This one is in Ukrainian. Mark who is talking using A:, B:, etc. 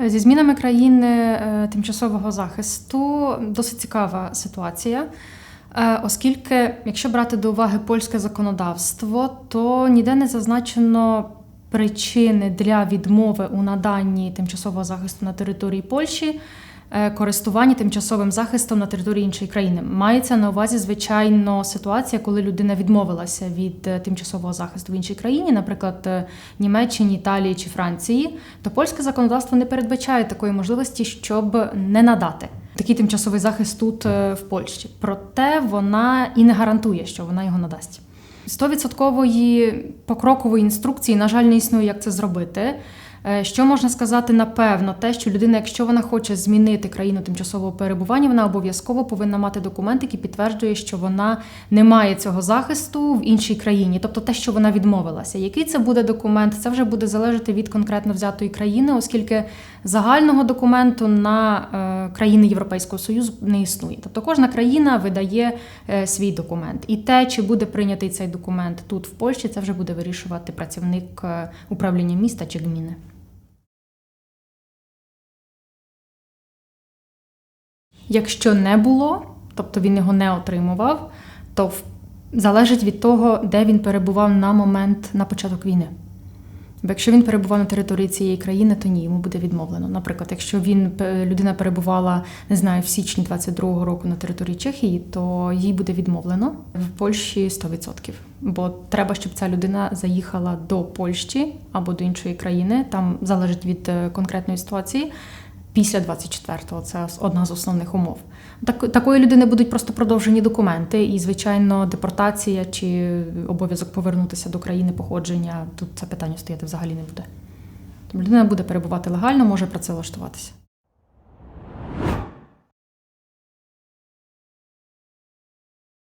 A: Зі змінами країни е, тимчасового захисту досить цікава ситуація. Е, Оскільки, якщо брати до уваги польське законодавство, то ніде не зазначено причини для відмови у наданні тимчасового захисту на території Польщі, е, користування тимчасовим захистом на території іншої країни. Мається на увазі, звичайно, ситуація, коли людина відмовилася від е, тимчасового захисту в іншій країні, наприклад, е, Німеччині, Італії чи Франції, то польське законодавство не передбачає такої можливості, щоб не надати. Такий тимчасовий захист тут е, в Польщі. Проте вона і не гарантує, що вона його надасть. Стовідсоткової покрокової інструкції, на жаль, не існує, як це зробити. Е, Що можна сказати напевно, те, що людина, якщо вона хоче змінити країну тимчасового перебування, вона обов'язково повинна мати документ, який підтверджує, що вона не має цього захисту в іншій країні, тобто те, що вона відмовилася. Який це буде документ, це вже буде залежати від конкретно взятої країни, оскільки загального документу на е, країни Європейського Союзу не існує. Тобто кожна країна видає е, свій документ. І те, чи буде прийнятий цей документ тут в Польщі, це вже буде вирішувати працівник управління міста чи гміни. Якщо не було, тобто він його не отримував, то залежить від того, де він перебував на момент на початок війни. Бо якщо він перебував на території цієї країни, то ні, йому буде відмовлено. Наприклад, якщо він людина перебувала, не знаю, в січні 22-го року на території Чехії, то їй буде відмовлено в Польщі 100%. Бо треба, щоб ця людина заїхала до Польщі або до іншої країни. Там залежить від е, конкретної ситуації. Після 24-го це одна з основних умов. Так, такої людини будуть просто продовжені документи, і, звичайно, депортація чи обов'язок повернутися до країни походження. Тут це питання стояти взагалі не буде. Тому людина буде перебувати легально, може працевлаштуватися.